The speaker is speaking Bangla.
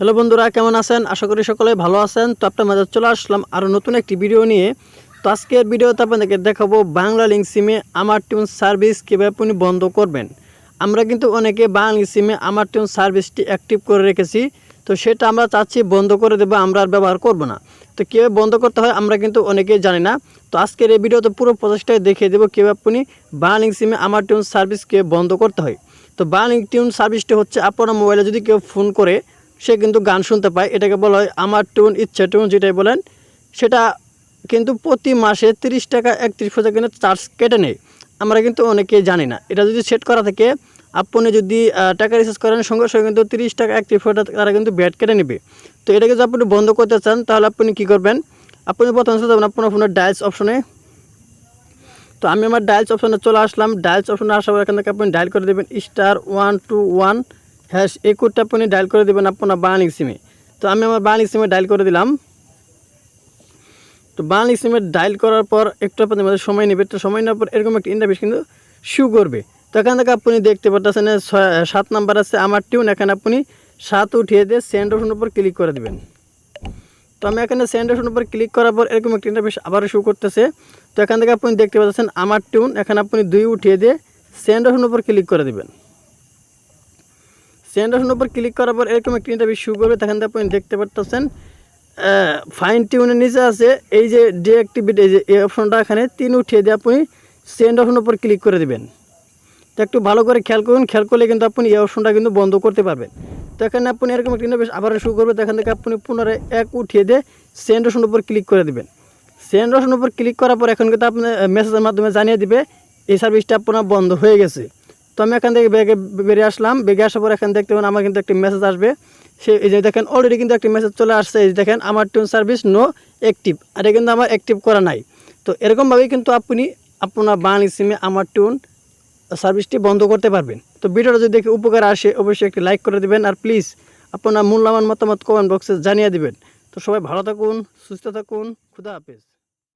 হ্যালো বন্ধুরা, কেমন আছেন? আশা করি সকলে ভালো আছেন। তো আপনার মাঝে চলে আসলাম আরও নতুন একটি ভিডিও নিয়ে। তো আজকের ভিডিওতে আপনাদেরকে দেখাবো বাংলা লিঙ্ক সিমে আমার টিউন সার্ভিস কীভাবে আপনি বন্ধ করবেন। আমরা কিন্তু অনেকে বাংলা সিমে আমার টিউন সার্ভিসটি অ্যাক্টিভ করে রেখেছি। তো সেটা আমরা চাচ্ছি বন্ধ করে দেবো, আমরা আর ব্যবহার করব না। তো কীভাবে বন্ধ করতে হয় আমরা কিন্তু অনেকেই জানি না। তো আজকের এই ভিডিওতে পুরো প্রসেসটাই দেখিয়ে দেবো কীভাবে আপনি বাংলা সিমে আমার টিউন সার্ভিসকে বন্ধ করতে হয়। তো বাংলা টিউন সার্ভিসটি হচ্ছে আপনার মোবাইলে যদি কেউ ফোন করে সে কিন্তু গান শুনতে পায়। এটাকে বলা হয় আমার টিউন ইচ্ছা টুন যেটাই বলেন। সেটা কিন্তু প্রতি মাসে তিরিশ টাকা, একত্রিশ পয়সা কিন্তু চার্জ কেটে নেয়। আমরা কিন্তু অনেকেই জানি না। এটা যদি সেট করা থাকে, আপনি যদি টাকা রিচার্জ করেন, সঙ্গে সঙ্গে কিন্তু তিরিশ টাকা, একত্রিশ পয়সা তারা কিন্তু ব্যাট কেটে নেবে। তো এটাকে যদি আপনি বন্ধ করতে চান, তাহলে আপনি কী করবেন? আপনি প্রথমে যাবেন আপনার ফোনের ডায়ালস অপশনে তো আমি আমার ডায়ালস অপশনে চলে আসলাম। ডায়ালস অপশনে আসার পর এখান থেকে আপনি ডায়াল করে দেবেন star one two one hash এই কোডটা আপনি ডায়াল করে দেবেন আপনার বাংলিক সিমে। তো আমি আমার বাংলিক সিমে ডায়াল করে দিলাম। তো বাংলিক সিমে ডায়াল করার পর একটু আপনাদের মধ্যে সময় নেবে। তো সময় নেওয়ার পর এরকম একটা ইন্টারভিউ কিন্তু শু করবে। তো এখান থেকে আপনি দেখতে পাচ্ছেন সাত নাম্বার আছে আমার টিউন এখানে আপনি সাত উঠিয়ে দিয়ে সেন্ড অপশনের উপর ক্লিক করে দেবেন। তো আমি এখানে সেন্ড অপশন উপর ক্লিক করার পর এরকম একটা ইন্টারফেস আবারও শো করতেছে। তো এখান থেকে আপনি দেখতে পাচ্ছেন আমার টিউন এখানে আপনি দুই উঠিয়ে দিয়ে সেন্ড অপশন উপর ক্লিক করে দেবেন। সেন্ড অপশন উপর ক্লিক করার পর এরকম একটা ইন্টারফেস শো করবে তখন থেকে আপনি দেখতে পারতেছেন ফাইন টিউনের নিচে আছে, এই যে ডিঅ্যাক্টিভিটি এই যে এই অপশনটা এখানে, তিন উঠিয়ে দিয়ে আপনি সেন্ড অপশন উপর ক্লিক করে দেবেন। তো একটু ভালো করে খেয়াল করুন, খেয়াল করলে কিন্তু আপনি এই অপশনটা কিন্তু বন্ধ করতে পারবেন। তো এখানে আপনি এরকম একটা ইন্টারফেস আবার শুরু করবে তো এখান থেকে আপনি পুনরায় এক উঠিয়ে দিয়ে সেন্ড অপশন উপর ক্লিক করে দেবেন। সেন্ড অপশন উপর ক্লিক করার পর এখন কিন্তু আপনি মেসেজের মাধ্যমে জানিয়ে দিবে, এই সার্ভিসটা আপনার বন্ধ হয়ে গেছে। তো আমি এখান থেকে ব্যাগে বেরিয়ে আসলাম। বেগে আসার পর এখান দেখতে আমার কিন্তু একটি মেসেজ আসবে। সে এই যে দেখেন অলরেডি কিন্তু একটি মেসেজ চলে আসছে। এই দেখেন, আমার টিউন সার্ভিস নো অ্যাক্টিভ আর এটা কিন্তু আমার অ্যাক্টিভ করা নাই। তো এরকমভাবেই কিন্তু আপনি আপনার বাংলা সিমে আমার টিউন সার্ভিসটি বন্ধ করতে পারবেন। তো ভিডিওটা যদি দেখে উপকার আসে, অবশ্যই একটি লাইক করে দিবেন। আর প্লিজ আপনার মূল্যবান মতামত কমেন্ট বক্সে জানিয়ে দিবেন। তো সবাই ভালো থাকুন, সুস্থ থাকুন। খুদা হাফেজ।